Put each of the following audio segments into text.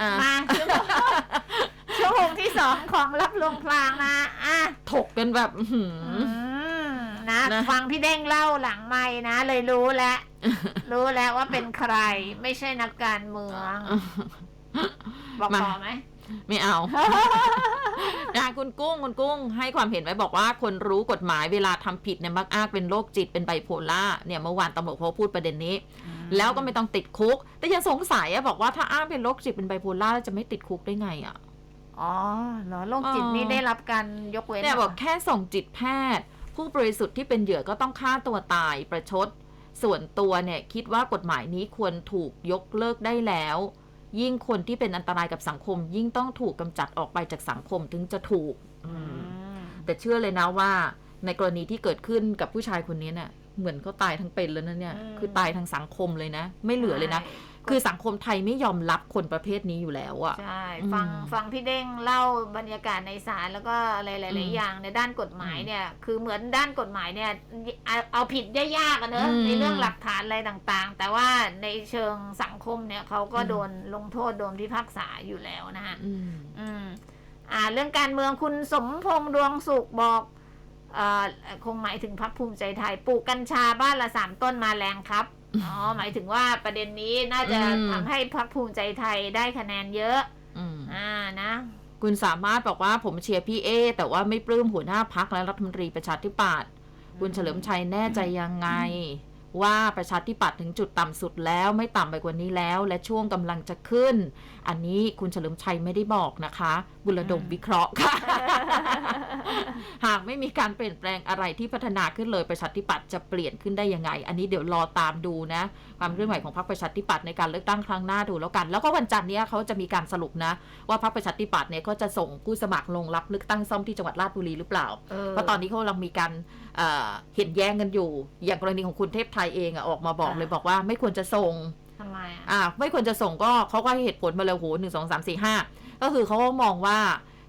อะ มาชั่วโมงชั่วโมงที่สองของรับลวงพลางนะอะถกกันแบบอื้อหืออืมนะนะ ฟังพี่เด้งเล่าหลังไม่นะ เลยรู้แล้ว รู้แล้วว่าเป็นใครไม่ใช่นักการเมือง บอกมา ต่อไหม ไม่เอา นะคุณกุ้งคุณกุ้ง ให้ความเห็นไว้บอกว่าคนรู้กฎหมายเวลาทำผิดเนี่ยมักอ้างเป็นโรคจิตเป็นไบโพล่าเนี่ยเมื่อวานตำรวจเขาพูดประเด็นนี้ แล้วก็ไม่ต้องติดคุก แต่ยังสงสัยอะบอกว่าถ้าอ้างเป็นโรคจิตเป็นไบโพล่าแล้วจะไม่ติดคุกได้ไงอะอ๋อเหรอโรคจิตอ๋อนี่ได้รับการยกเว้นเนี่ยหรบอกแค่ส่งจิตแพทย์ ผู้บริสุทธิ์ที่เป็นเหยื่อก็ต้องฆ่าตัวตายประชด ส่วนตัวเนี่ยคิดว่ากฎหมายนี้ควรถูกยกเลิกได้แล้ว ยิ่งคนที่เป็นอันตรายกับสังคม ยิ่งต้องถูกกำจัดออกไปจากสังคมถึงจะถูกอือืมมแต่เชื่อเลยนะว่า ในกรณีที่เกิดขึ้นกับผู้ชายคนนี้เนี่ย เหมือนเขาตายทั้งเป็นแล้วนะเนี่ยอืมคือตายทั้งสังคมเลยนะ ไม่เหลือเลยนะใช่คือสังคมไทยไม่ยอมรับคนประเภทนี้อยู่แล้วอะใช่อืมฟังฟังพี่เด้งเล่าบรรยากาศในศาลแล้วก็อะไรหอืลายมๆอย่างในด้านกฎหมายอืมเนี่ย คือเหมือนด้านกฎหมายเนี่ย เอาเอาผิดได้ยากอะเนอะอืมในเรื่องหลักฐานอะไรต่างๆ แต่ว่าในเชิงสังคมเนี่ยเขาก็อืมโดนลงโทษโดนพิพากษาอยู่แล้วนะฮะอืมอืมอ่าเรื่องการเมืองคุณสมพงษ์ดวงสุขบอกเอ่อ คงหมายถึงพรรคภูมิใจไทยปลูกกัญชาบ้านละสามต้นมาแรงครับอ๋อหมายถึงว่าประเด็นนี้น่าจะอืมทำให้พรรคภูมิใจไทยได้คะแนนเยอะอืมอ่านะ คุณสามารถบอกว่าผมเชียร์พี่เอ แต่ว่าไม่ปลื้มหัวหน้าพักและรัฐมนตรีประชาธิปัตย์คุณเฉลิมชัยแน่ใจยังไง ว่าประชาธิปัตย์ถึงจุดต่ำสุดแล้วไม่ต่ำไปกว่านี้แล้ว และช่วงกำลังจะขึ้น อันนี้คุณเฉลิมชัยไม่ได้บอกนะคะ บุรดมอืมวิเคราะห์ค่ะ หากไม่มีการเปลี่ยนแปลงอะไรที่พัฒนาขึ้นเลยประชาธิปัตย์จะเปลี่ยนขึ้นได้ยังไง อันนี้เดี๋ยวรอตามดูนะ ความเคลื่อนไหวของพรรคประชาธิปัตย์ในการเลือกตั้งครั้งหน้าดูแล้วกัน แล้วก็วันจันทร์เนี้ยเขาจะมีการสรุปนะ ว่าพรรคประชาธิปัตย์เนี่ยก็จะส่งผู้สมัครลงรับเลือกตั้งซ่อมที่จังหวัดราชบุรีหรือเปล่า เพราะตอนนี้เขากำลังมีการเอ่อเห็นแย้งกันอยู่ อย่างกรณีของคุณเทพไทยเองอะออกมาบอกเลยบอกว่าไม่ควรจะส่งทำไมอะอ่าไม่ควรจะส่งก็เขาก็ให้เหตุผลมาเลยโหหนึ่งสองสามสี่ห้าก็คือเขาก็มองว่า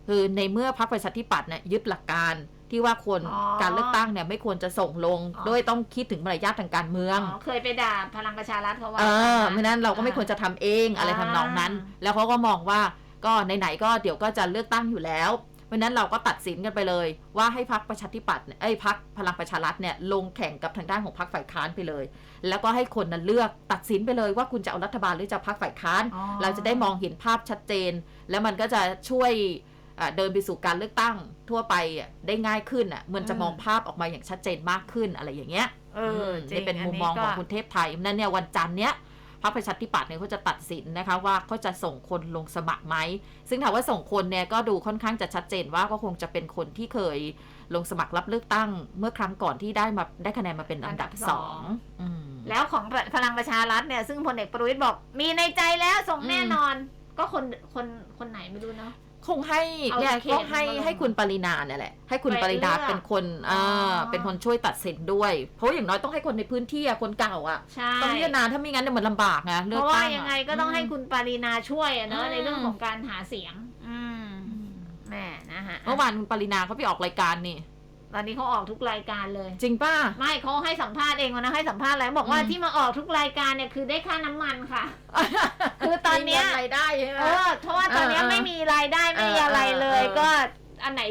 คือในเมื่อพรรคประชาธิปัตย์เนี่ยยึดหลักการที่ว่าคนอ๋อการเลือกตั้งเนี่ยไม่ควรจะส่งลงอ๋อโดยต้องคิดถึงมารยาททางการเมืองอ๋อเคยไปด่าพลังประชารัฐเขาว่าเออย่งไม่นั้นเราก็ไม่ควรจะทำเองอะไรอ่าทำนองนั้น แล้วเขาก็มองว่าก็ไหนๆก็เดี๋ยวก็จะเลือกตั้งอยู่แล้วเพ ราะฉะนั้นเราก็ตัดสินกันไปเลย ว่าให้พักประชาธิปัตย์เนี่ยเอ้ยพักพลังประชารัฐเนี่ยลงแข่งกับทางด้านของพักฝ่ายค้านไปเลย แล้วก็ให้คนนั้นเลือกตัดสินไปเลยว่าคุณจะเอารัฐบาลหรือจะเอาพักฝ่ายค้านอ๋อเราจะได้มองเห็นภาพชัดเจน แล้วมันก็จะช่วยอ่าเดินไปสู่การเลือกตั้งทั่วไปอะได้ง่ายขึ้นอะมันจะมองภาพออกมาอย่างชัดเจนมากขึ้นอะไรอย่างเงี้ยเออจรินี่เป็นมุมมองของคุณเทพไทยนั่นเนี่ยวันจันทร์เนี้ย พรรคประชาธิปัตย์เนี่ยเขาจะตัดสินนะคะว่าเขาจะส่งคนลงสมัครไหม ซึ่งถามว่าส่งคนเนี่ยก็ดูค่อนข้างจะชัดเจนว่าก็คงจะเป็นคนที่เคยลงสมัครรับเลือกตั้งเมื่อครั้งก่อนที่ได้มาได้คะแนนมาเป็นอันดับสองอืมแล้วของพลังประชารัฐเนี่ยซึ่งพลเอกประวิตยบอกมีในใจแล้วส่งแน่นอน ก็คนคนคนไหนไม่รู้เนาะ คงให้เอาเนี่ยเขตก็ให้มาลงให้คุณปรินาเนี่ยแหละ ให้คุณไปปรินาเลือกเป็นคนอ่าอ๋อเป็นคนช่วยตัดสินด้วย เพราะอย่างน้อยต้องให้คนในพื้นที่อะคนเก่าอะใช่ต้องพิจารณาถ้าไม่งั้นเนี่ยมันลำบากไงเลืเพอกราะว่าตั้งอะยังไงก็ต้องให้คุณปารีนาช่วยอะเนอะอืมในเรื่องของการหาเสียง อืมแม่นะฮะเมื่อวานคุณปรินาเขาไปออกรายการนี่ตอนนี้เขาออกทุกรายการเลย จริงป้าไม่เขาให้สัมภาษณ์เองวันนะให้สัมภาษณ์แล้วบอกว่าอืมที่มาออกทุกรายการเนี่ยคือได้ค่าน้ำมันค่ะ คือตอนเนี้ยมีงิรายได้ใช่ไหมเออเพราะว่าตอนเนี้ยเออเออไม่มีรายได้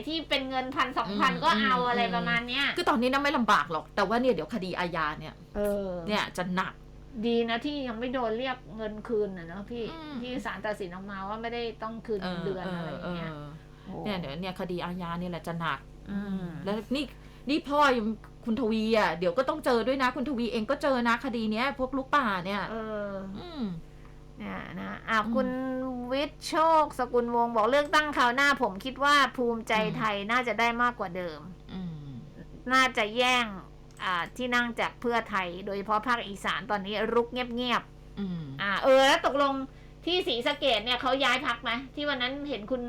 ที่เป็นเงินพันสองพันอืมก็เอาอืมอะไรอืมประมาณเนี้ยคือตอนนี้นะไม่ลำบากหรอก แต่ว่าเนี่ยเดี๋ยวคดีอาญาเนี่ยเออเนี่ยจะหนักดีนะที่ยังไม่โดนเรียกเงินคืนนะเนาะพี่อืมที่ศาลตัดสินออกมาว่าไม่ได้ต้องคืนเงินเดือนอะไรอย่างเงี้ยโอ้เนี่ยเดี๋ยวเนี่ยคดีอาญาเนี่ยแหละจะหนักอืมแล้วนี่นี่พ่อยังคุณทวีอะเดี๋ยวก็ต้องเจอด้วยนะ คุณทวีเองก็เจอนะคดีเนี้ยพวกลูกป่าเนี่ย เออ อืม เนี่ยนะอะอืมคุณวิทย์โชค สกุลวงศ์บอกเลือกตั้งคราวหน้าผมคิดว่าภูมิใจอืมไทยน่าจะได้มากกว่าเดิมอืมน่าจะแย่งอ่าที่นั่งจากเพื่อไทย โดยเฉพาะภาคอีสานตอนนี้รุกเงียบอืมๆอ่า เออ แล้วตกลงที่ศรีสะเกดเนี่ยเขาย้ายพักไหมที่วันนั้นเห็นคุณ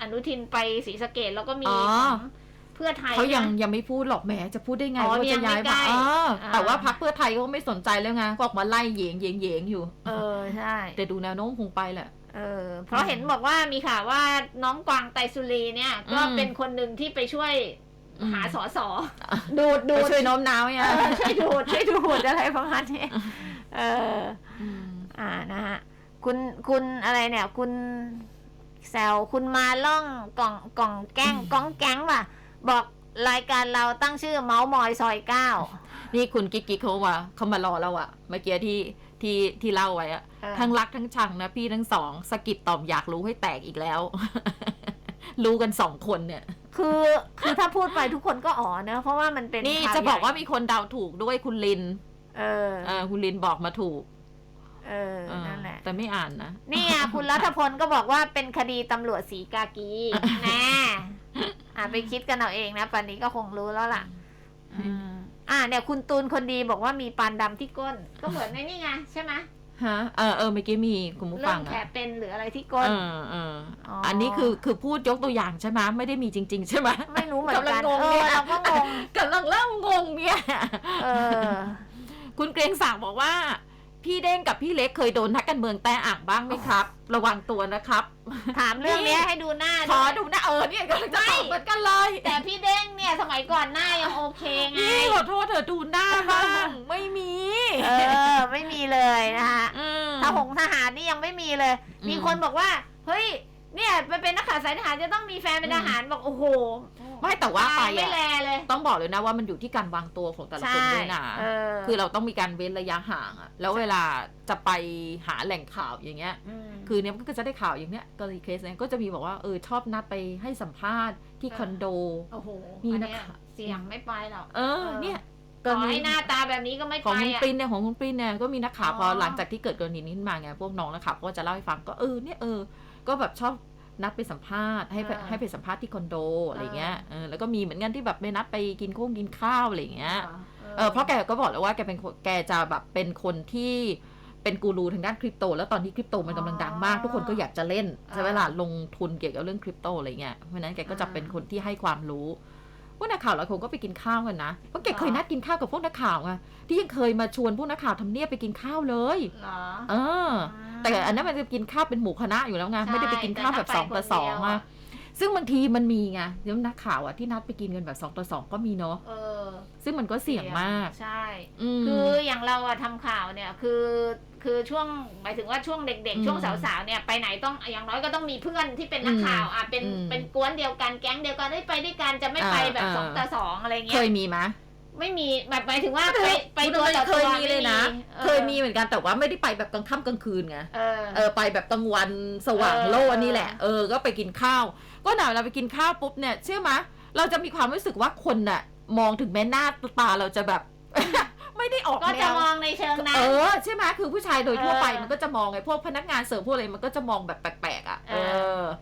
อนุทินไปศรีสะเกดแล้วก็มีอ๋อของ เพื่อไทยเขายังนะ ยังไม่พูดหรอกแหมจะพูดได้ไงอ๋อว่าจะย้ายยังไม่ใกล้มาเอออ่าแต่ว่าพักเพื่อไทยเขาไม่สนใจแล้วไงก็ออกมาไล่เหยงเหยงเหยงอยู่เออใช่ แต่ดูแนวโน้มคงไปแหละ เออเพราะเห็นบอกว่ามีข่าวว่าน้องกวางไตรสุรีเนี่ย ก็อืม เป็นคนหนึ่งที่ไปช่วยอืมหาสอสอดูดดูไปดช่วยโน้มน้าวไงเออช่วยดูดช่วยดูดอะไรประมาณนี้เอออืมอ่านะฮะคุณคุณอะไรเนี่ย คุณแซวคุณมาล่องกล่องกล่องแกล้งก้องแก๊งว่ะ บอกรายการเราตั้งชื่อเมาส์มอยซอยเก้า นี่คุณกิ๊กกิ๊กเขามาเขามารอเราอะเมื่อกี้ที่ที่ที่เล่าไว้อะเออ ทั้งรักทั้งชังนะพี่ทั้งสองสะกิดตอมอยากรู้ให้แตกอีกแล้ว รู้กันสองคนเนี่ย คือคือถ้าพูดไปทุกคนก็อ๋อเนอะเพราะว่ามันเป็นนี่ข่จะบอกว่าใหญ่มีคนเดาถูกด้วยคุณลินเออ เออคุณลินบอกมาถูก เออเออนั่นแหละ แต่ไม่อ่านนะนี่ไงคุณรัฐพลก็บอกว่าเป็นคดีตำรวจสีกากีแน่อะไปคิดกันเอาเองนะปันนี้ก็คงรู้แล้วล่ะอืมอ่าเนี่ยคุณตูนคนดีบอกว่ามีปานดำที่ก้น ก็เหมือนในนี่ไงใช่ไหมฮะเออเออเมื่อกี้มีคุณผู้เรื่ฟัองงแผลอะเป็นหรืออะไรที่ก้นเออเอออ๋ออัอันนี้คือคือพูดยกตัวอย่างใช่ไหมไม่ได้มีจริง ๆ ใช่ไหมไม่รู้เหมือนกันกำลังงงเอเนี่อยเราก็งงกำลังเริ่มงงเนี่ยเออคุณเกรงศักดิ์บอกว่า พี่เด้งกับพี่เล็กเคยโดนนักการเมืองแต่อ่างบ้างไหมครับ ระวังตัวนะครับ ถามเรื่องเนี้ยให้ดูหน้าขอวยดูนะเออเนี่ยกำลังจะตอบเหมือนกันเลยแต่พี่เด้งเนี่ยสมัยก่อนหน้ายังโอเคไงนี่ขอโทษเธอะดูหน้าบ้างไม่มี เออ ไม่มีเลยนะคะมทหงทหารนี่ยังไม่มีเลยอืมมีคนบอกว่า เฮ้ย เนี่ยไปเป็นนักข่าวสายทหารจะต้องมีแฟนเป็นทหารบอกโอ้โหไม่แต่ว่าไปตยไม่แลอะเลย ต้องบอกเลยนะว่ามันอยู่ที่การวางตัวของแต่ละคนด้วยนะเออ คือเราต้องมีการเว้นระยะห่างอะแล้วเวลาจะไปหาแหล่งข่าวอย่างเงี้ย ม คือเนี้ยก็จะได้ข่าวอย่างเนี้ยกรณีเคสเนี้ยก็จะมีบอกว่าเออชอบนัดไปให้สัมภาษณ์ที่เออคอนโด โอ้โหมีอันนะเนี้ยคะ เสียงไม่ไปหรอกเออเนี่ยต่อให้หน้าตาแบบนี้ก็ไม่ของไปคุณอะ ปรินเนี่ยของคุณปรินเนี่ยก็มีนักข่าวอ๋อ พอหลังจากที่เกิดกรณีนี้ขึ้นมาไงพวกน้องนักข่าวก็จะเล่าให้ฟังก็เออเนี่ยเออ ก็แบบชอบนัดไปสัมภาษณ์ให้ไปให้ไปสัมภาษณ์ที่คอนโดอะไรเงี้ยเออแล้วก็มีเหมือนกันที่แบบไปนัดไปกินข้งกินข้าวอะไรเงี้ยเออเพราะแกก็บอกแล้วว่าแกเป็นคนแกจะแบบเป็นคนที่เป็นกูรูทางด้านคริปโต แล้วตอนนี้คริปโตมันกำลังดังมาก ทุกคนก็อยากจะเล่นใช่ไหมล่ะลงทุนเกี่ยวกับเรื่องคริปโตอะไรเงี้ยเพราะฉะนั้นแกก็จะเป็นคนที่ให้ความรู้พวกนักข่าวหลายคนก็ไปกินข้าวกันนะ เพราะแกเคยนัดกินข้าวกับพวกนักข่าวไงที่ยังเคยมาชวนพวกนักข่าวทำเนียบไปกินข้าวเลยเหรอเออ แต่อันนั้นมันจะกินข้าวเป็นหมู่คณะอยู่แล้วไงใช่ไม่ได้ไปกินข้าวแบบแต่สถ้าองไปต่อสองคนเดียวอะอะซึ่งบางทีมันมีไงเดี๋ยวนักข่าวอะที่นัดไปกินกันแบบสองต่อสองก็มีเนาะเออซึ่งมันก็เสี่ยงมาก ใช่อืมคืออย่างเราอะทำข่าวเนี่ยคือคือช่วงหมายถึงว่าช่วงเด็กอืมๆช่วงสาวๆเนี่ยไปไหนต้องอย่างน้อยก็ต้องมีเพื่อนที่เป็นนักข่าวอะเป็นอืมเป็นกวนเดียวกันแก๊งเดียวกันได้ยไปด้วยกันจะไม่ไปอ่าแบบอ่าสองต่อสองอะไรเคเงี้ยยมีไหม ไม่มีแบบหมายถึงว่าไปไปคุณตัวต่อเคตัยวมีเลยนะไม่ออเคยมีเหมือนกันแต่ว่าไม่ได้ไปแบบกลางค่ำกลางคืนไง เออ เออไปแบบกลางวันสว่างเออโล่นี่แหละ เออก็ไปกินข้าว ก็หนาเวลาไปกินข้าวปุ๊บเนี่ยเชื่อไหมยเราจะมีความรู้สึกว่าคนน่ะ มองถึงแม้หน้าตาเราจะแบบ ไม่ได้ออกก็แนจะวมองในเชิงนั้น เออใช่ไหมยคือผู้ชายโดยทั่วไปเออมันก็จะมองไงพวกพนักงานเสิร์ฟพวกอะไรมันก็จะมองแบบแปลกๆอะเอเอออุ้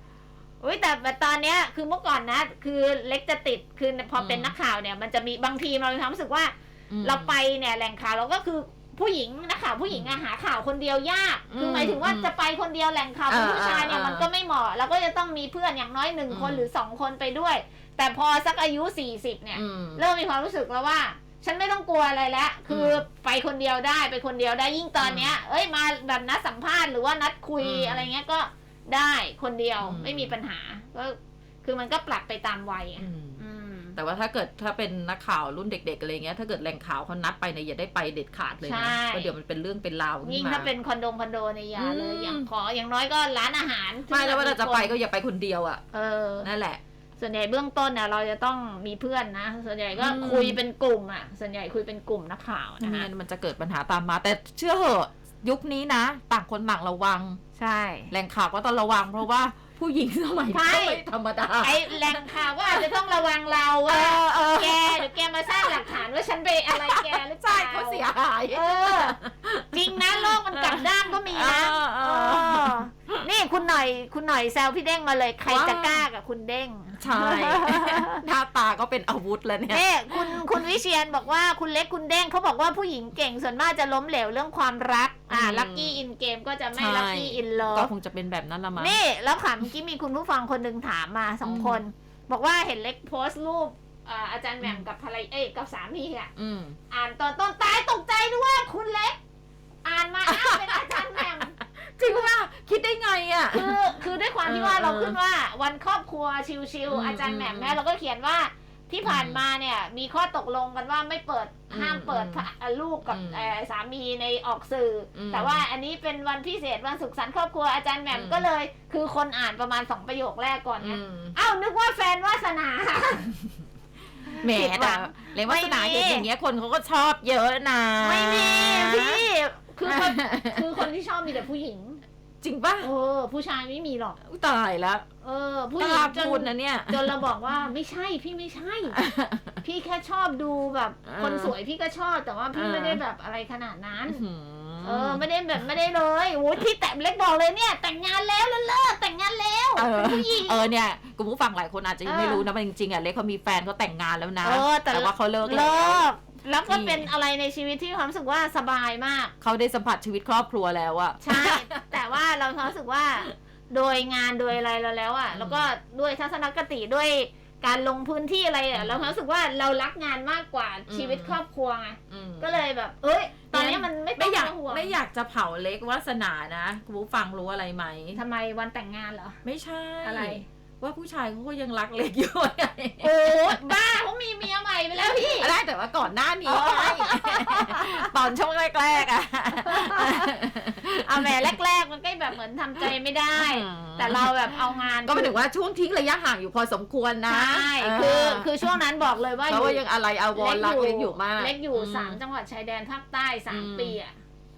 ยแต่แบบตอนเนี้ยคือเมื่อก่อนนะ คือเล็กจะติดคือพอเป็นอืมนักข่าวเนี่ยมันจะมีบางทีเรามีความรู้สึกว่า เราไปเนี่ยแหล่งข่าวเราก็คือผู้หญิงนักข่าวผู้หญิงอะหาข่าวคนเดียวยากคือหมายถึงว่าอืมจะไปคนเดียวแหล่งข่าวเป็นอ่าผู้ชายเนี่ยอ่ามัมันก็ไม่เหมาะเราก็จะต้องมีเพื่อนอย่างน้อยหนึ่งคนอืมหรือสองคนไปด้วย แต่พอสักอายุสี่สิบเนี่ยอืมเริ่มมีความรู้สึกแล้วว่า ฉันไม่ต้องกลัวอะไรแล้วคืออมไปคนเดียวได้ไปคนเดียวได้ยิ่งตอนเนี้ย เอ้ยมาแบบนัดสัมภาษณ์หรือว่านัดคุยอืมอะไรเงี้ยก็ ได้คนเดียวอืม ไม่มีปัญหา ก็คือมันก็ปรับไปตามวัยอะอืม อืม แต่ว่าถ้าเกิดถ้าเป็นนักข่าวรุ่นเด็กๆอะไรเงี้ย ถ้าเกิดแหล่งข่าวเขานัดไปเนี่ยอย่าได้ไปเด็ดขาดเลยใช่ นะเพราะเดี๋ยวมันเป็นเรื่องเป็นราวขึ้นยิ่งมา ถ้าเป็นคอนโดคอนโดในยอย่าเลย อืม อย่างขออย่างน้อยก็ร้านอาหารไม่แล้วเวลาจะไปก็ซึ่งอย่าไปคนเดียวอะเออ นั่นแหละ ส่วนใหญ่เบื้องต้นเนี่ยเราจะต้องมีเพื่อนนะ ส่วนใหญ่ก็อืม คุยเป็นกลุ่มอะ ส่วนใหญ่คุยเป็นกลุ่มนักข่าวไม่นะงั้ฮะนมันจะเกิดปัญหาตามมา แต่เชื่อเหอะ ยุคนี้นะ ต่างคนต่างระวัง ใช่ แหล่งข่าวก็ต้องระวังเพราะว่าผู้หญิงสมัยนี้ใช่ก็ไม่ธรรมดา ไอแหล่งข่าวก็อาจจะต้องระวังเราเอว่าอเออแกเดี๋ยวแกมาสร้างหลักฐานว่าฉันไปอะไรแกหรือเปใช่ล่าเขาเสียหาย เออ จริงนะโลกมันกลับด้านก็มีนะ เออเออเออนี่คุณหน่อยคุณหน่อยแซวพี่เด้งมาเลยใครว่าจะกล้ากับคุณเด้งใช่หน้าตาก็เป็นอาวุธแล้วเนี่ยนี่คุณคุณวิเชียนบอกว่าคุณเล็กคุณเด้งเขาบอกว่าผู้หญิงเก่งส่วนมากจะล้มเหลวเรื่องความรัก อ่าอืมลัคกี้อินเกมก็จะไม่ใช่ลัคกี้อินเลิก็ฟคงจะเป็นแบบนั้นละมั้งนี่แล้วค่ะเมื่อกี้มีคุณผู้ฟังคนหนึ่งถามมาสองอืมคน บอกว่าเห็นเล็กโพสต์รูปอ่าอาจารย์แหม่มกับภรรยาเอ้ยกับสามีอะอืมอ่านตอนต้นตายตกใจด้วยคุณเล็ก อ่านมาอ้าวเป็นอาจารย์แหม่ม จริงป่ะคิดได้ไงอะ คือคือด้วยความที่ว่าเออเราขึ้นว่าวันครอบครัวชิวอืมๆอาจารย์แหม่มอืมแม่เราก็เขียนว่าที่ผ่านมาเนี่ย มีข้อตกลงกันว่าไม่เปิดอืมห้ามเปิดอืมพระลูกกับอืมเอ่อสามีในออกสื่ออมแต่ว่าอันนี้เป็นวันพิเศษวันสุขสันต์ครอบครัวอาจารย์แหม่มอืม ก็เลย คือคนอ่านประมาณสองประโยคแรกก่อนอืนะมอ้าวนึกว่าแฟนวาสนา แหมผิดหวัแต่งเลยวาสนาไม่มี เห็นอย่างเงี้ยคนเขาก็ชอบเยอะนะไม่มีพี่ คือคนคือคนที่ชอบมีแต่ผู้หญิง จริงป่ะเออ ผู้ชายไม่มีหรอก อุ๊ยตายแล้วเออ ผู้กหญิงล้าจนพูดนะเนี่ย จนเราบอกว่าไม่ใช่พี่ไม่ใช่ พี่แค่ชอบดูแบบ เออคนสวยพี่ก็ชอบแต่ว่าพี่เออ ไม่ได้แบบอะไรขนาดนั้นหืเออ ไม่ได้แบบไม่ได้เลยโอ้ยพี่แต่เล็กบอกเลยเนี่ย แต่งงานแล้วแล้วเลิกแต่งงานแล้วเออเป็นผู้หญิง เออเนี่ยคุณผู้ฟังหลายคนอาจจะยังเออไม่รู้นะว่าจริงๆอะเล็กเขามีแฟนเขาแต่งงานแล้วนะเออแต่ ว่าเขาเลิกเลิแล้วก แล้วก็นี่เป็นอะไรในชีวิตที่มีความรู้สึกว่าสบายมาก เขาได้สัมผัสชีวิตครอบครัวแล้วอะใช่ แต่ว่าเราความรู้สึกว่า โดยงานโดยอะไรเราแล้วอะอืมแล้วก็ด้วยทัศนคติด้วยการลงพื้นที่อะไรอะเราความรู้สึกว่าเรารักงานมากกว่าอืมชีวิตครอบครัวไงอืมก็เลยแบบ เอ้ย ตอนนี้มันไม่ต้ไม่องอยากเป็นห่วงไม่อยากจะเผาเล็กวาสนานะคุณผู้ฟังรู้อะไรไหมทำไมวันแต่งงานเหรอ ไม่ใช่อะไร ว่าผู้ชายเขาก็ยังรักเล็กอยู่ไงโอ้บ้าเขามีเมียใหม่ไปแล้วพี่ ได้แต่ว่าก่อนหน้านี้อ๋อไงตอนช่วงแรกๆอะเอาแหมแรก ๆ มันก็แบบเหมือนทำใจไม่ได้ แต่เราแบบเอางาน ก็หมายถึงว่าช่วงทิ้งระยะห่างอยู่พอสมควรนะใช่เคือคือช่วงนั้นบอกเลยว่าเพราะว่ายังอะไรอาวรณ์รักเล็กอยู่มาก เล็กอยู่มสามจังหวัดชายแดนภาคใต้สามอืมปีอะ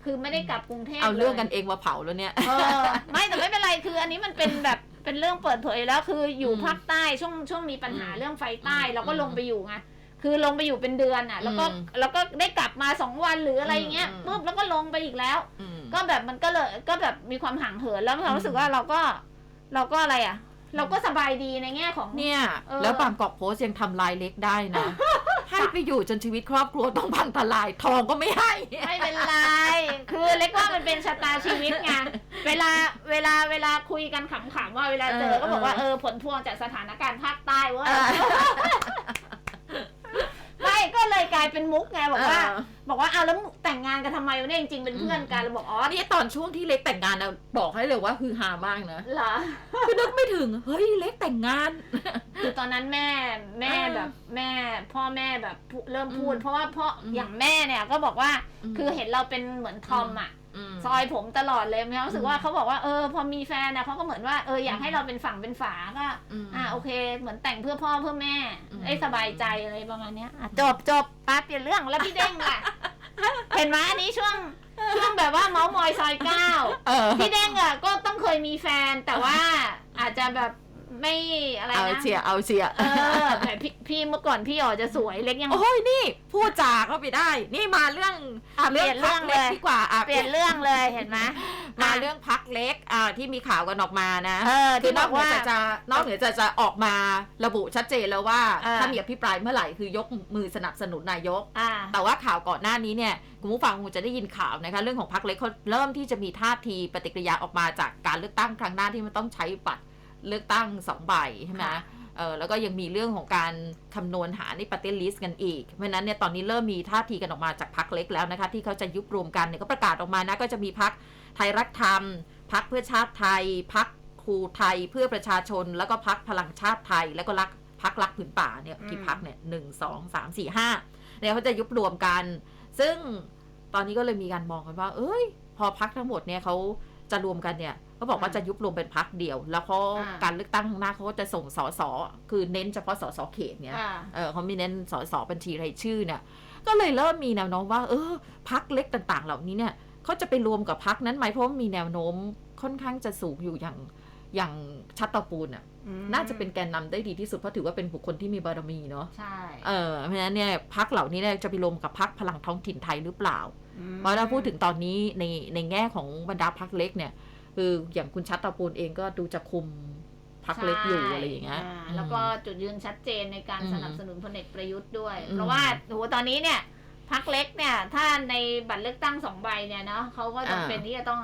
คือไม่ได้กลับกรุงเทพเอาเรื่องลยกันเองมาเผาแล้วเนี่ยเออไม่แต่ไม่เป็นไรคืออันนี้มันเป็นแบบ เป็นเรื่องเปิดเผยแล้วคืออยู่อืมภาคใต้ช่วงช่วงมีปัญหาอืมเรื่องไฟใต้อืมเราก็ลงไปอยู่ไงคือลงไปอยู่เป็นเดือนอะ แล้วก็อืมแล้วก็ได้กลับมาสองวันหรืออะไรอย่างเงี้ยอืมปุ๊บแล้วก็ลงไปอีกแล้วอืมก็แบบมันก็เลยก็แบบมีความห่างเหินแล้วเรารู้สึกว่าเราก็เราก็อะไรอะ เราก็สบายดีในแง่ของเนี่ยเออแล้วบางกอกโพสต์ยังทำลายเล็กได้นะ ให้ไปอยู่จนชีวิตครอบครัวต้องพังทลายทองก็ไม่ให้ ไม่เป็นไร คือเล็กว่ามันเป็นชะตาชีวิตไง เวลาเวลาเวลาคุยกันขำๆว่าเวลาเจอเออก็บอกว่าเอเอออผลพวงจากสถานการณ์ภาคใต้เว่าเออไม่ ก็เลยกลายเป็นมุกไงบอกว่า เออ บอกว่าเอาแล้วแต่งงานกันทำไมวะเนี่ยจริงๆเป็นเพื่อนกันเราบอกอ๋ออันนี้ตอนช่วงที่เล็กแต่งงานนะบอกให้เลยว่าคือฮามากนะเหรอ คือนึกไม่ถึง เฮ้ยเล็กแต่งงาน คือตอนนั้นแม่แม่เออแบบแม่พ่อแม่แบบพูเริ่มพูด อืมเพราะว่าพ่ออมอย่างแม่เนี่ยก็บอกว่าอืมคือเห็นเราเป็นเหมือนทอมอะม ซอยผมตลอดเลยมีความรู้สึกว่าอืมเขาบอกว่าเออพอมีแฟนนะเขาก็เหมือนว่าเอออยากให้เราเป็นฝั่งเป็นฝาก็มอ่าโอเค เหมือนแต่งเพื่อพ่อเพื่อแม่อืมไอ้สบายใจอะไรประมาณเนี้ยอะจบจบป้าเปลี่ยนเรื่องแล้วพี่เด้งล่ะเห็นไหมอันนี้ช่วงช่วงแบบว่าเมาส์มอยซอยเก้าเออพี่เด้งอะก็ต้องเคยมีแฟนแต่ว่าอาจจะแบบ ไม่อะไรเอานะเชียร์เอาเชียร์เออแต่พี่พี่เมื่อก่อนพี่อ๋อจะสวยเล็กยัง โอ้ยนี่พูดจาก็ไปได้ นี่มาเรื่องอะเปลี่ยนเรื่องพักเล็กเลย ดีกว่าอะเปลี่ยนเรื่องเลยเห็นไหมมาเรื่องพักเล็กอ่าที่มีข่าวกันออกมานะเออคือที่นบออกกเหนือว่าจากจะนอกเหนือจากจะออกมาระบุชัดเจนแล้วว่าเออ ถ้ามีอภิปรายเมื่อไหร่คือยกมือสนับสนุนนายก อ่า แต่ว่าข่าวก่อนหน้านี้เนี่ยคุณผู้ฟังคงจะได้ยินข่าวนะคะเรื่องของพรรคเล็กเขาเริ่มที่จะมีท่าทีปฏิกิริยาออกมาจากการเลือกตั้งครั้งหน้าที่มันต้องใช้บัตร เลือกตั้งสองใบใช่ไหมค่ะเออแล้วก็ยังมีเรื่องของการคำนวณหาในปฏิลิสต์กันอีก เพราะฉะนั้นเนี่ยตอนนี้เริ่มมีท่าทีกันออกมาจากพรรคเล็กแล้วนะคะ ที่เขาจะยุบรวมกันเนี่ยก็ประกาศออกมานะก็จะมีพรรคไทยรักธรรมพรรคเพื่อชาติไทยพรรคครูไทยเพื่อประชาชน แล้วก็พรรคพลังชาติไทย แล้วก็รักพรรครักผืนป่าเนี่ยกี่พรรคเนี่ยหนึ่งสองสามสี่ห้าเนี่ยเขาจะยุบรวมกัน ซึ่งตอนนี้ก็เลยมีการมองกันว่า เอ้ย พอพักทั้งหมดเนี่ยเขาจะรวมกันเนี่ย เขาบอกว่าอ่าจะยุบรวมเป็นพักเดียว แล้วเขาอ่าการเลือกตั้งข้างหน้าเขาก็จะส่งสสคือเน้นเฉพาะสสเขตเนี่ยอ่าเออเขาไม่เน้นสสบัญชีรายชื่อเนี่ย ก็เลยเริ่มมีแนวโน้มว่า เออพักเล็กต่าง ๆ เหล่านี้เนี่ยเขาจะไปรวมกับพักนั้นไหมเพราะว่ามีแนวโน้มค่อนข้างจะสูงอยู่อย่างอย่างชัดเตาปูนอะอืมน่าจะเป็นแกนนำได้ดีที่สุด เพราะถือว่าเป็นบุคคลที่มีบารมีเนาะใช่เออเพราะฉะนั้นเนี่ยพักเหล่านี้เนี่ยจะไปรวมกับพักพลังท้องถิ่นไทยหรือเปล่าอืมเพราะถ้าพูดถึงตอนนี้ในในแง่ของบรรดาพักเล็กเนี่ย คืออย่างคุณชัดตะปูนเองก็ดูจะคุมพักเล็กอยู่ใช่อะไรอย่างเงี้ยาแล้วก็จุดยืนชัดเจนในการอืมสนับสนุนพลเอกประยุทธ์ด้วยอืมเพราะว่าโหตอนนี้เนี่ยพักเล็กเนี่ย ถ้าในบัตรเลือกตั้งสองใบเนี่ยเนาะเขาก็จำเป็นที่จะต้อง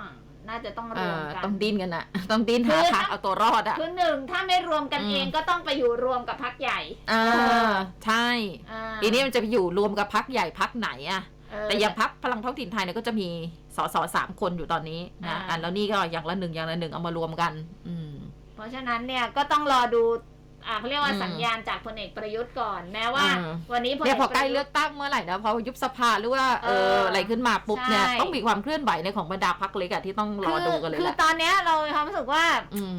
น่าจะต้องเอรวมอกันต้องดิ้นกันอะต้องดิ้นคืหาอทางเอาตัวรอดอะคือหนึ่งถ้าไม่รวมกันอืมเองก็ต้องไปอยู่รวมกับพักใหญ่เออใช่อ่าทีนี้มันจะไปอยู่รวมกับพักใหญ่พักไหนอะเออแต่อย่างพักพลังท้องถิ่นไทยเนี่ยก็จะมี สสสามคนอยู่ตอนนี้นะอ่าอันแล้วนี่ก็อย่างละหนึ่งอย่างละหนึ่งเอามารวมกัน อืม เพราะฉะนั้นเนี่ยก็ต้องรอดูอ่าเขาเรียกว่าอืมสัญญาณจากพลเอกประยุทธ์ก่อนแม้ว่า อืม วันนี้พลเนี่เอยกพอปใกล้ระยุเลืทอกธ์ตั้งเมื่อไหร่นะพอยุบสภาหรือว่าเอเอออออะไรขึ้นมาปุ๊บเนี่ยใช่ ต้องมีความเคลื่อนไหวในของบรรดาพักเล็กอะที่ต้องรอดูกันเลยคือแหละตอนเนี้ยเรามีความรู้สึกว่า อืม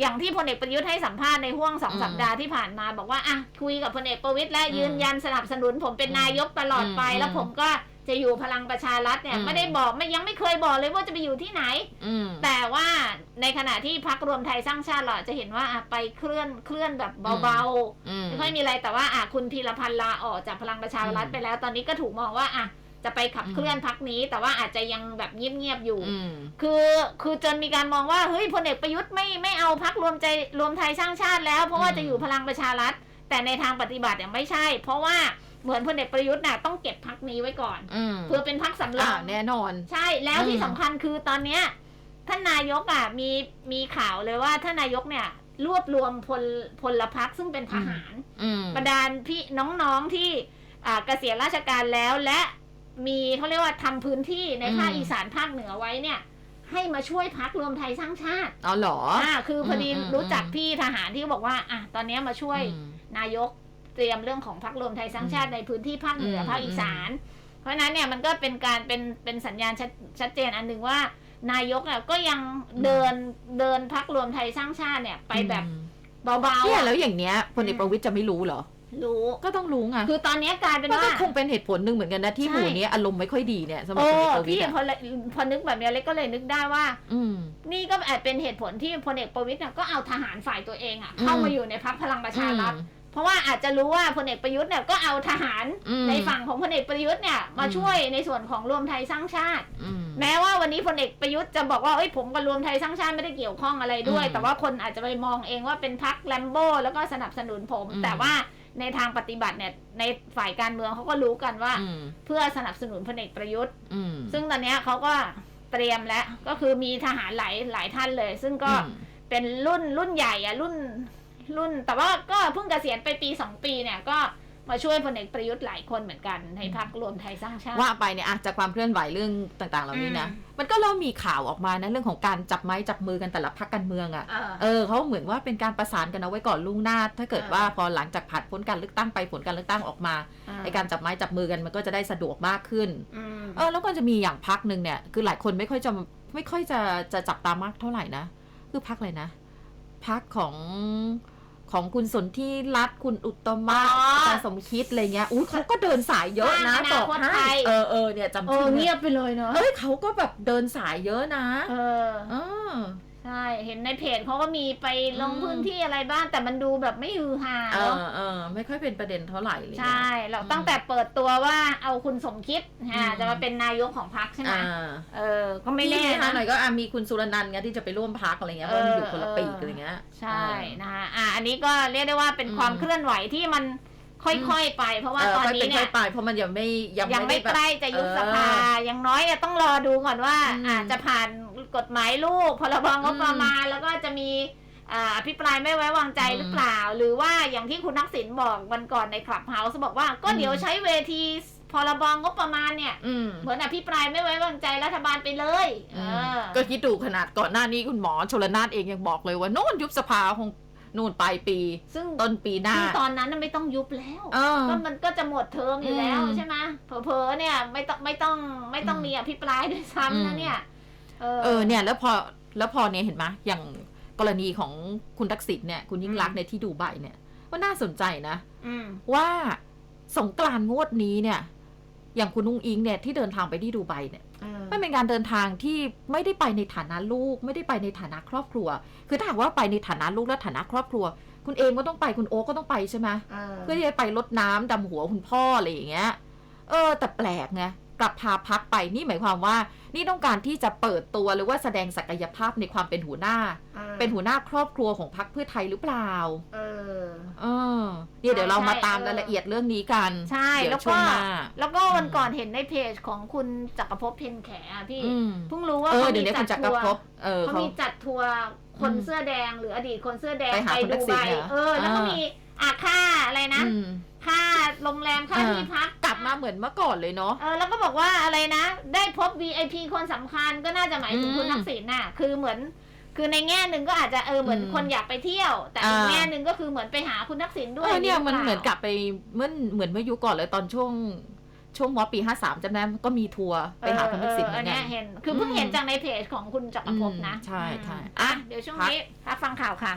อย่างที่พลเอกประยุทธ์ให้สัมภาษณ์ในห่วงสองอืมสัปดาห์ที่ผ่านมาบอกว่าอะคุยกับพลเอกประวิตยและอืมยืนยันสนับสนุนผมเป็นอืมนายกตลอดไป อืมแล้วผมก็ จะอยู่พลังประชารัฐเนี่ยอืม ไม่ได้บอกไม่ยังไม่เคยบอกเลยว่าจะไปอยู่ที่ไหน อืม แต่ว่าในขณะที่พักรวมไทยสร้างชาติเราอาจจะเห็นว่าอะไปเคลื่อนเคลื่อนแบบเบาอืมๆไม่ค่อยมีอะไรแต่ว่าอะคุณพีรพันธ์ลาออกจากพลังประชารัฐอืมไปแล้ว ตอนนี้ก็ถูกมองว่าอะจะไปขับอืม เคลื่อนพักนี้ แต่ว่าอาจจะยังแบบเงียบๆอยู่ อืม คือคือจนมีการมองว่าเฮ้ยพลเอกประยุทธ์ไม่ไม่เอาพักรวมใจรวมไทยสร้างชาติแล้ว เพราะว่าอืม จะอยู่พลังประชารัฐ แต่ในทางปฏิบัติเนี่ยไม่ใช่ เพราะว่า เหมือนพลเอกประยุทธ์น่ะต้องเก็บพักนี้ไว้ก่อนอืมเพื่อเป็นพักสำรอ่าองแน่นอน ใช่แล้วที่อืมสำคัญคือตอนเนี้ยท่านนายกอะมีมีข่าวเลยว่าท่านนายกเนี่ยรวบรวมพลพลพักซึ่งเป็นทหารอืมบรรดาพี่น้องๆที่อ่าเกษียณราชการแล้วและมีเขาเรียกว่าทำพื้นที่ในภาคอืมอีสานภาคเหนือไว้เนี่ย ให้มาช่วยพักรวมไทยสร้างชาติอ๋อเหรออ่าคือพอดีอืมอืมรู้จักพี่ทหารที่บอกว่า อะตอนเนี้ยมาช่วยอืมนายก เตรียมเรื่องของพักรวมไทยสร้างชาติในพื้นที่ภาคเหนืออมภาคอีสาน เพราะฉะนั้นเนี่ยมันก็เป็นการเป็นเป็นสัญญาณชัดชัดเจนอันหนึ่งว่านายกเนี่ยก็ยังเดินเดินพักรวมไทยสร้างชาติเนี่ยไปแบบอืมเบาๆเนี่ยอะแล้วอย่างเนี้ยพลเอกประวิตยจะไม่รู้เหรอรู้ก็ต้องรู้ไงคือตอนเนี้ยกลายเป็นมันว่าก็คงเป็นเหตุผลหนึ่งเหมือนกันนะที่ใช่หมู่นี้อารมณ์ไม่ค่อยดีเนี่ยสำหรับโอ้พลเอกประวิตพี่ยอะพอเลยพอนึกแบบเนี้ยเล็กก็เลยนึกได้ว่า อืมนี่ก็อาจเป็นเหตุผลที่พลเอกประวิตยเนี่ยก็เอาทหารฝ่ายตัวเองอะเข้าอืมมาอยู่ในพักพลังประชารัฐอืมเพ ราะว่าอาจจะรู้ว่าพลเอกประยุทธ์เนี่ยก็เอาทหารอืมในฝั่งของพลเอกประยุทธ์เนี่ยมาอืมช่วยในส่วนของรวมไทยสร้างชาติอืมแม้ว่าวันนี้พลเอกประยุทธ์จะบอกว่าเอ้ยผมกับรวมไทยสร้างชาติไม่ได้เกี่ยวข้องอะไรด้วยอืมแต่ว่าคนอาจจะไปมองเองว่าเป็นพักแลมโบ้แล้วก็สนับสนุนผมอืมแต่ว่าในทางปฏิบัติเนี่ยในฝ่ายการเมืองเขาก็รู้กันว่าอืมเพื่อสนับสนุนพลเอกประยุทธ์อืมซึ่งตอนเนี้ยเขาก็เตรียมแล้วก็คือมีทหารหลายหลายท่านเลย ซึ่งก็อืมเป็นรุ่นรุ่นใหญ่อะรุ่น รุ่น แต่ว่าก็เพิ่งเกษียณไปปีสองปีเนี่ยก็มาช่วยพลเอกประยุทธ์หลายคนเหมือนกันในพรรครวมไทยสร้างชาติ ว่าไปเนี่ยอะจากความเคลื่อนไหวเรื่องต่างๆ เหล่านี้นะอืมมันก็เริ่มมีข่าวออกมานะเรื่องของการจับไม้จับมือกันแต่ละพรรคการเมืองอะเออเออเขาเหมือนว่าเป็นการประสานกันเอาไว้ก่อนล่วงหน้า ถ้าเกิดเออว่าพอหลังจากผ่านพ้นการเลือกตั้งไปผลการเลือกตั้งออกมาไอการจับไม้จับมือกันมันก็จะได้สะดวกมากขึ้นอืมเออแล้วก็จะมีอย่างพักหนึ่งเนี่ยคือหลายคนไม่ค่อยจะไม่ค่อยจะจะจับตามากเท่าไหร่นะคือพักอะไรนะพักของ ของคุณสนที่รัฐคุณอุตตมะอ๋อ อาจารย์สมคิดอะไรเงี้ยอุ้ยเขาก็เดินสายเยอะนะอนาบอกคตให้ไทยเออเออเนี่ยจำเอชื่ออเงีเนี่ยยบไปเลยเนาะเอ้ยเขาก็แบบเดินสายเยอะนะ เออ เออ ใช่ เห็นในเพจเขาก็มีไปลงอืมพื้นที่อะไรบ้าง แต่มันดูแบบไม่ฮือฮาเอเนาะอเออไม่ค่อยเป็นประเด็นเท่าไหร่เลยใช่เราตั้งแต่เปิดตัวว่าเอาคุณสมคิดอ่าอืมจะมาเป็นนายกของพรรคใช่ไหมอ่าเออ ก็ไม่แน่ที่ฮานะหน่อยก็อะมีคุณสุรนันท์ไงที่จะไปร่วมพักอะไรเงี้ยเพราะมันอยู่คนละเออปีกอะไรเงี้ยใช่เออนะคะอะอันนี้ก็เรียกได้ว่าเป็นอืมความเคลื่อนไหวที่มัน ค่อยๆไป เพราะว่าเออตอนค่อยนี้เป็นเนี่ค่อยยไปเพราะมันยังไม่ยังยังไม่ได้แบบใกล้จะยุบสภาเอออย่างน้อยเนี่ยต้องรอดูก่อนว่าอืมอาจจะผ่านกฎหมายลูกพรบงบประมาณแล้วก็จะมีอ่าอภิปรายไม่ไว้วางใจอืมหรือเปล่า หรือว่าอย่างที่คุณทักษิณบอกวันก่อนในคลับเฮาส์บอกว่าก็อืมเดี๋ยวใช้เวทีพรบงบประมาณเนี่ยอืมเหมือนอภิปรายไม่ไว้วางใจรัฐบาลไปเลยเออก็คิดดูขนาดก่อนหน้านี้คุณหมอชลนานเองยังบอกเลยว่าโน่นยุบสภาคง นู่นปลายปี ซึ่งต้นปีหน้าซึ่งตอนนั้นน่ะไม่ต้องยุบแล้วเออ ก็มันก็จะหมดเทอมอยู่แล้วอืมใช่ไหมเผลอๆเนี่ยไม่ต้องไม่ต้องไม่ต้องอืมมีอภิปรายด้วยซ้ำอืนะม เนี่ย เออ เออเนี่ยแล้วพอแล้วพอเนี่ยเห็นไหมอย่างกรณีของคุณทักษิณเนี่ยคุณยิ่งรักษณ์อืมในยที่ดูไบเนี่ยว่าน่าสนใจนะ อืม ว่าสงกรานต์งวดนี้เนี่ย อย่างคุณนุ้งอิงเนี่ยที่เดินทางไปที่ดูไบเนี่ย เออมัน เป็นการเดินทางที่ไม่ได้ไปในฐานะลูก ไม่ได้ไปในฐานะครอบครัว คือถ้าหากว่าไปในฐานะลูกและฐานะครอบครัว คุณเอมก็ต้องไปคุณโอ๊คก็ต้องไปใช่ไหมเออเพื่อที่จะไปลดน้ำดำหัวคุณพ่ออะไรอย่างเงี้ย เออ แต่แปลกไง กลับพาพักไปนี่หมายความว่า นี่ต้องการที่จะเปิดตัวหรือว่าแสดงศักยภาพในความเป็นหัวหน้าออเป็นหัวหน้าครอบครัวของพักเพื่อไทยหรือเปล่า เออ เออเนี่ยเดี๋ยวเรามาตามใช่รายละเอียดเรื่องนี้กัน ใช่เดี๋ยแล้ววช่วก็งหน้าแล้วก็วันอืมก่อนเห็นในเพจของคุณจักรภพเพนแขอะพี่อืมเพิ่งรู้ว่าเออเขาเดี๋ยมีวนี้จัคุดณจักรทัวร์ภพเออเขาเขามีจัดทัวร์คนอืมเสื้อแดงหรืออดีตคนเสื้อแดงไปหาไปคุณทัดูกษิไบณเหรอเออ แล้วก็อ่ามีมี อาค่าอะไรนะ อืมค่าโรงแรมค่าอ่าที่พัก กลับมาเหมือนเมื่อก่อนเลยเนาะ เออแล้วก็บอกว่าอะไรนะ ได้พบ VIP คนสำคัญก็น่าจะหมายถึงอืมคุณทักษิณน่ะ คือเหมือน คือในแง่หนึ่งก็อาจจะเออเหมือนอืมคนอยากไปเที่ยว แต่อีกอ่า แง่หนึ่งก็คือเหมือนไปหาคุณทักษิณด้วเอยอเนี่ยมันรืปล่าเหมือนกลับไปเมื่อเหมือนเมื่อยุคก่อนเลยตอนช่วงช่วงมปีห้าสามจำได้ไหมก็มีทัวร์ไปหาคุณทักษิณเออเหมือนเออกัอันเห็น คือเพิ่งอืมเห็นจากในเพจของคุณจักรภพนะอืมใช่ใช่อะ เดี๋ยวช่วงนี้พักฟังข่าวค่ะ